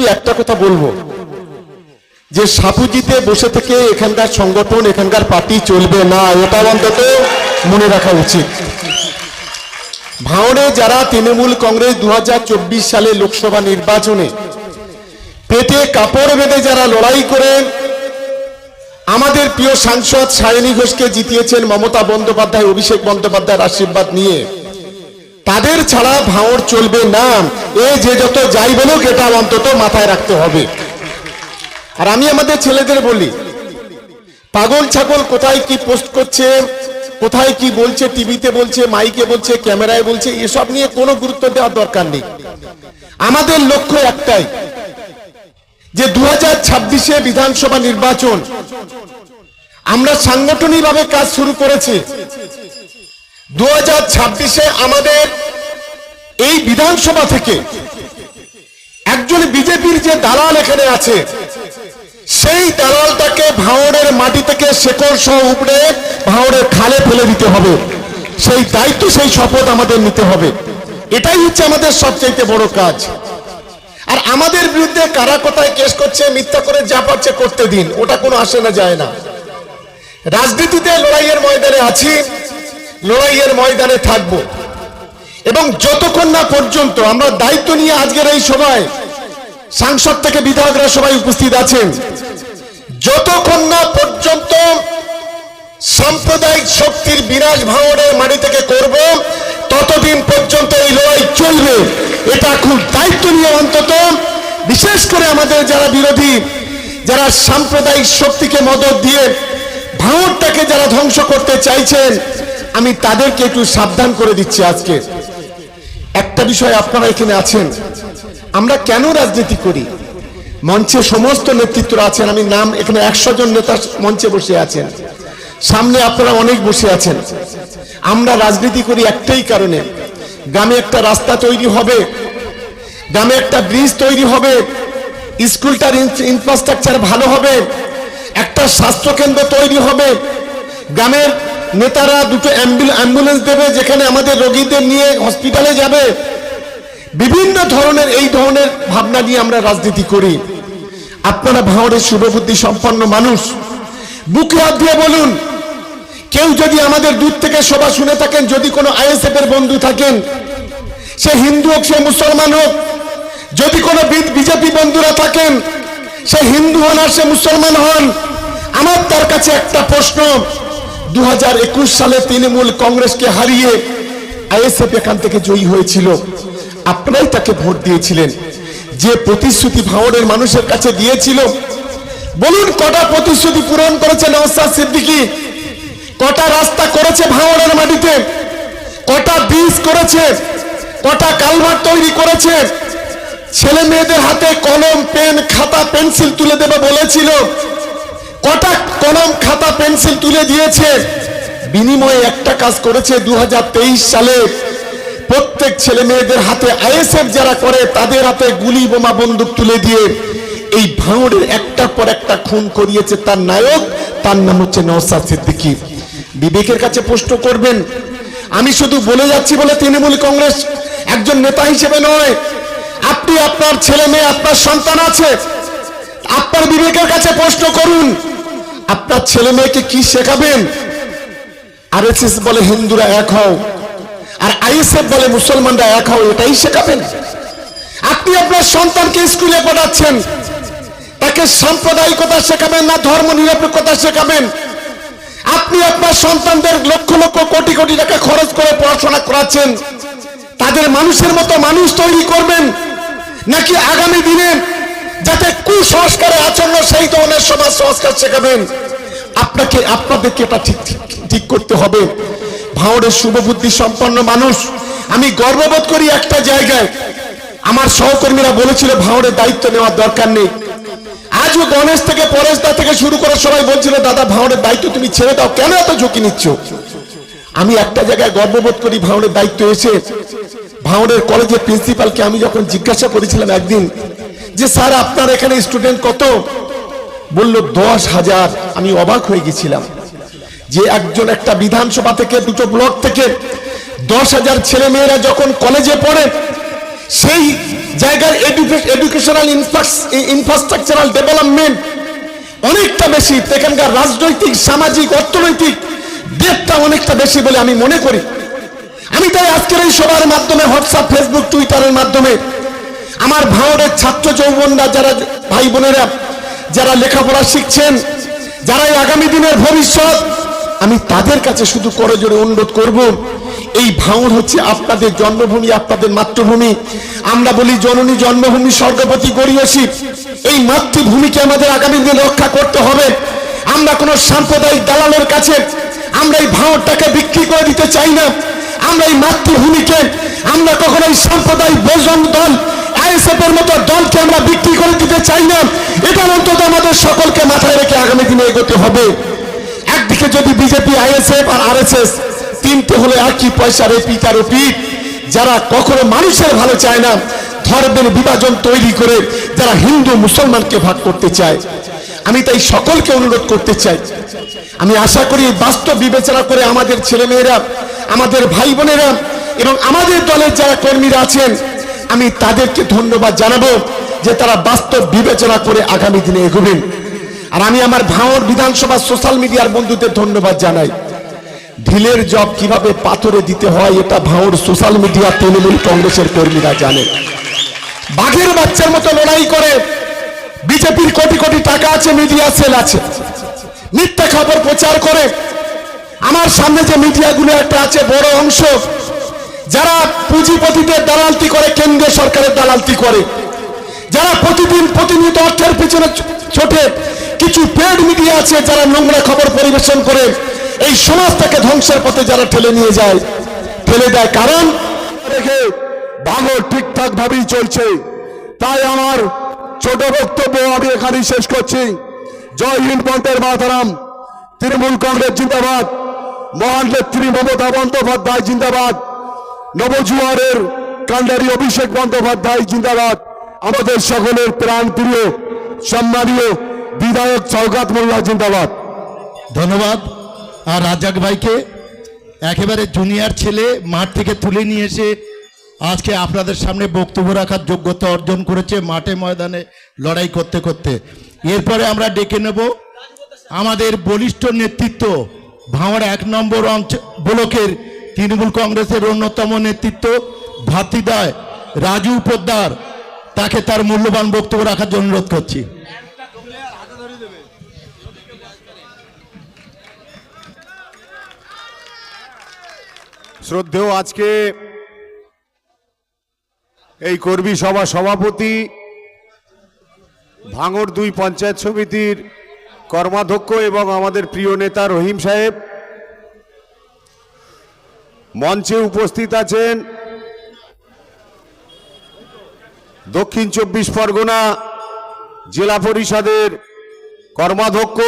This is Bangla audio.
শুধু একটা কথা বলব। যে সাপুজিতে বসে থেকে এখানকার সংগঠন, এখানকার পার্টি চলবে না এটা অন্তত মনে রাখা উচিত। ভাঁড়ে যারা তৃণমূল কংগ্রেস দু হাজার চব্বিশ সালে লোকসভা নির্বাচনে পেটে কাপড় বেঁধে যারা লড়াই করে আমাদের প্রিয় সাংসদ সায়নী ঘোষকে জিতিয়েছেন মমতা বন্দ্যোপাধ্যায়, অভিষেক বন্দ্যোপাধ্যায়ের আশীর্বাদ নিয়ে। তাদের ছাড়া ভাঁড় চলবে না। এ যে যত যাই বলুক, এটা অন্তত মাথায় রাখতে হবে। আর আমি আমাদের ছেলেদের বলি, পাগল ছাগল কোথায় কি পোস্ট করছে, কোথায় কি বলছে, টিভিতে বলছে, মাইকে বলছে, ক্যামেরায় বলছে, এসব নিয়ে কোনো গুরুত্ব দেওয়ার দরকার নেই। আমাদের লক্ষ্য একটাই, যে দু হাজার ছাব্বিশে বিধানসভা নির্বাচন, আমরা সাংগঠনিকভাবে কাজ শুরু করেছি। দু ছাব্বিশে আমাদের এই বিধানসভা থেকে একজন বিজেপির যে দালাল এখানে আছে, সেই দালালটাকে ভাঁড়ের মাটি থেকে শেকড় সহ উপড়ে ভাঁড়ের খালে ফেলে দিতে হবে। সেই দায়িত্ব, সেই শপথ আমাদের নিতে হবে। এটাই হচ্ছে আমাদের সবচেয়ে বড় কাজ। আর আমাদের বিরুদ্ধে কারা কোথায় কেস করছে, মিথ্যা করে যা পাচ্ছে করতে দিন, ওটা কোনো আসে না, যায় না। রাজনীতিতে লড়াইয়ের ময়দানে আছি। লড়াইয়ের ময়দানে থাকব। এবং যতক্ষণ না পর্যন্ত আমরা দায়িত্ব নিয়ে আজকের এই সভায় সাংসদ থেকে বিধায়করা সবাই উপস্থিত আছেন, যতক্ষণ না পর্যন্ত সাম্প্রদায়িক শক্তির বিনাশ ভাঙনের মাটি থেকে করব, ততদিন পর্যন্ত এই লড়াই চলবে। এটা খুব দায়িত্ব নিয়ে অন্তত, বিশেষ করে আমাদের যারা বিরোধী, যারা সাম্প্রদায়িক শক্তিকে মদত দিয়ে ভাঙরটাকে যারা ধ্বংস করতে চাইছেন আমি তাদেরকে একটু সাবধান করে দিচ্ছি আজকে। একটা বিষয় আপনারা এখানে আছেন। আমরা কেন রাজনীতি করি? মঞ্চে সমস্ত নেতৃত্বরা আছেন। আমি নাম এখানে একশো জন নেতা মঞ্চে বসে আছেন। সামনে আপনারা অনেক বসে আছেন। আমরা রাজনীতি করি একটাই কারণে। গ্রামে একটা রাস্তা তৈরি হবে। গ্রামে একটা ব্রিজ তৈরি হবে। স্কুলটার ইনফ্রাস্ট্রাকচার ভালো হবে। একটা স্বাস্থ্যকেন্দ্র তৈরি হবে। গ্রামের নেতারা দুটো অ্যাম্বুলেন্স দেবে যেখানে আমাদের রোগীদের নিয়ে হসপিটালে যাবে। বিভিন্ন ধরনের এই ধরনের ভাবনা নিয়ে আমরা রাজনীতি করি। আপনারা ভাঁড়ের শুভবুদ্ধি সম্পন্ন মানুষ। বুকে হাত দিয়ে বলুন, কেউ যদি আমাদের দূর থেকে সভা শুনে থাকেন, যদি কোনো আইএসএফ এর বন্ধু থাকেন, সে হিন্দু হোক, সে মুসলমান হোক, যদি কোনো বিজেপি বন্ধুরা থাকেন, সে হিন্দু হন আর সে মুসলমান হন, আমার তার কাছে একটা প্রশ্ন দু হাজার একুশ সালে তৃণমূল কংগ্রেসকে হারিয়ে আইএসএফ এখান থেকে জয়ী হয়েছিল। আপনারাই তাকে ভোট দিয়েছিলেন। যে প্রতিশ্রুতি ভাঙড়ের মানুষের কাছে দিয়েছিল, বলুন কটা প্রতিশ্রুতি পূরণ করেছে নওসাদ সিদ্দিকি? কটা রাস্তা করেছে ভাঙড়ের মাটিতে? কটা ব্রিজ করেছে? কটা কালভার তৈরি করেছে? ছেলে মেয়েদের হাতে কলম, পেন, খাতা, পেন্সিল তুলে দেবে বলেছিল। কটা কলম, খাতা, পেন্সিল তুলে দিয়েছে। বিনিময়ে একটা কাজ করেছে দু হাজার তেইশ সালে। প্রত্যেক ছেলে মেয়েদের হাতে আইএসএফ যারা করে, তাদের হাতে গুলি, বোমা, বন্দুক তুলে দিয়ে এই ভাঙড়ের একটার পর একটা খুন করিয়েছে তার নায়ক। তার নাম হচ্ছে নওসাদ সিদ্দিকী। বিবেকের কাছে প্রশ্ন করবেন, আমি শুধু বলে যাচ্ছি বলে তৃণমূল কংগ্রেস একজন নেতা হিসেবে নয়, আপনি আপনার ছেলে মেয়ে, আপনার সন্তান আছে। আপনার বিবেকের কাছে প্রশ্ন করুন আপনার ছেলে মেয়েকে কি শেখাবেন? আর বলে হিন্দুরা এক হও, আর আইএসএফ বলে মুসলমানরা এক হও, এটাই শেখাবেন? আপনি আপনার সন্তানকে স্কুলে পড়াচ্ছেন, তাকে সাম্প্রদায়িকতা শেখাবেন না ধর্ম নিরপেক্ষতা শেখাবেন? আপনি আপনার সন্তানদের লক্ষ লক্ষ কোটি কোটি টাকা খরচ করে পড়াশোনা করাচ্ছেন, তাদের মানুষের মতো মানুষ তৈরি করবেন, নাকি আগামী দিনে যাতে কুসংস্কারে আচরণ, সেই ধরনের সমাজ সংস্কার শেখাবেন। আপনাকে, আপনাদেরকে এটা ঠিক ঠিক করতে হবে। ভাঁড়ের শুভবুদ্ধি সম্পন্ন মানুষ। আমি গর্ববোধ করি একটা জায়গায়। আমার সহকর্মীরা বলেছিল ভাঁড়ের দায়িত্ব নেওয়ার দরকার নেই। আজও গণেশ থেকে পরেশ দা থেকে শুরু করে সবাই বলছিল, দাদা ভাঁড়ের দায়িত্ব তুমি ছেড়ে দাও। কেন এত ঝুঁকি নিচ্ছ? আমি একটা জায়গায় গর্ববোধ করি ভাঁড়ের দায়িত্ব এসে। ভাঁড়ের কলেজের প্রিন্সিপালকে আমি যখন জিজ্ঞাসা করেছিলাম একদিন যে স্যার, আপনার এখানে স্টুডেন্ট কত? বলল, দশ হাজার। আমি অবাক হয়ে গেছিলাম যে একজন একটা বিধানসভা থেকে, দুটো ব্লক থেকে দশ হাজার ছেলে মেয়েরা যখন কলেজে পড়ে, সেই জায়গার এডুকেশনাল ইনফ্রাস্ট্রাকচারাল ডেভেলপমেন্ট অনেকটা বেশি। এখানকার রাজনৈতিক, সামাজিক, অর্থনৈতিক ডেটটা অনেকটা বেশি বলে আমি মনে করি। আমি তাই আজকের এই সবার মাধ্যমে হোয়াটসঅ্যাপ ফেসবুক টুইটারের মাধ্যমে আমার ভাঁড়ের ছাত্র যৌবনরা, যারা ভাই বোনেরা, যারা লেখাপড়া শিখছেন যারা আগামী দিনের ভবিষ্যৎ, আমি তাদের কাছে শুধু করজোরে অনুরোধ করব, এই ভাঙর হচ্ছে আপনাদের জন্মভূমি, আপনাদের মাতৃভূমি। আমরা বলি জননী জন্মভূমি, স্বর্গপতি গড়িয়সী। এই মাতৃভূমিকে আমাদের আগামী দিন রক্ষা করতে হবে। আমরা কোনো সাম্প্রদায়িক দালালের কাছে আমরা এই ভাঙরটাকে বিক্রি করে দিতে চাই না। আমরা এই মাতৃভূমিকে, আমরা কখনো এই সাম্প্রদায়িক বজন দল আইএসএফ মতো দলকে আমরা বিক্রি করে দিতে চাই না এটা অন্তত আমাদের সকলকে মাথায় রেখে আগামী দিনে এগোতে হবে। একদিকে যদি বিজেপি, আইএসএফ আর আরএসএস তিনটে হলে একই পয়সার আর ওপিট যারা কখনো মানুষের ভালো চায় না, ধর্মের বিভাজন তৈরি করে যারা হিন্দু মুসলমানকে ভাগ করতে চায়। আমি তাই সকলকে অনুরোধ করতে চাই। আমি আশা করি বাস্তব বিবেচনা করে আমাদের ছেলেমেয়েরা, আমাদের ভাই বোনেরা এবং আমাদের দলের যারা কর্মীরা আছেন আমি তাদেরকে ধন্যবাদ জানাব যে তারা বাস্তব বিবেচনা করে আগামী দিনে এগোবেন। আর আমি আমার ভাঙর বিধানসভা সোশ্যাল মিডিয়ার বন্ধুদের ধন্যবাদ জানাই। ঢিলের জব কীভাবে পাথরে দিতে হয় এটা ভাঙর সোশ্যাল মিডিয়া তৃণমূল কংগ্রেসের কর্মীরা জানে। বাঘের বাচ্চার মতো লড়াই করে। বিজেপির কোটি কোটি টাকা আছে, মিডিয়া সেল আছে। মিথ্যা খবর প্রচার করে। আমার সামনে যে মিডিয়াগুলো একটা আছে, বড় অংশ যারা পুঁজিপতিদের দালালতি করে, কেন্দ্রীয় সরকারের দালালতি করে, যারা প্রতিদিন প্রতিনিয়ত অর্থের পেছনে ছোটে কিছু পেড মিডিয়া আছে যারা নোংরা খবর পরিবেশন করে, এই সমাজটাকে ধ্বংসের পথে যারা ঠেলে নিয়ে যায়, ঠেলে দেয় কারণ রেখে ভাঙর ঠিকঠাক ভাবেই চলছে। তাই আমার ছোট বক্তব্য আমি এখানেই শেষ করছি। জয় হিন্দ মন্ত্রের মাতারাম। তৃণমূল কংগ্রেস জিন্দাবাদ। মহান নেত্রী মমতা বন্দ্যোপাধ্যায় জিন্দাবাদ। নবজুয়ারের কান্ডারি অভিষেক বন্দ্যোপাধ্যায় জিন্দাবাদ। আমাদের সকলের প্রাণ প্রিয়, সম্মানীয় বিধায়ক সৌগাত মোল্লা জিন্দাবাদ। ধন্যবাদ। আর রাজাক ভাইকে একেবারে জুনিয়র ছেলে মাঠ থেকে তুলে নিয়ে এসে আজকে আপনাদের সামনে বক্তব্য রাখার যোগ্যতা অর্জন করেছে মাঠে ময়দানে লড়াই করতে করতে। এরপরে আমরা ডেকে নেব আমাদের বলিষ্ঠ নেতৃত্ব ভাঙড় এক নম্বর অঞ্চল ব্লকের তৃণমূল কংগ্রেসের অন্যতম নেতৃত্ব ভাতৃদায় রাজু পোদ্দার। তাকে তার মূল্যবান বক্তব্য রাখার জন্য অনুরোধ করছি। শ্রদ্ধেয় আজকে এই কর্মী সভা সভাপতি ভাঙর দুই পঞ্চায়েত সমিতির কর্মাধ্যক্ষ এবং আমাদের প্রিয় নেতা রহিম সাহেব মঞ্চে উপস্থিত আছেন দক্ষিণ চব্বিশ পরগনা জেলা পরিষদের কর্মাধ্যক্ষ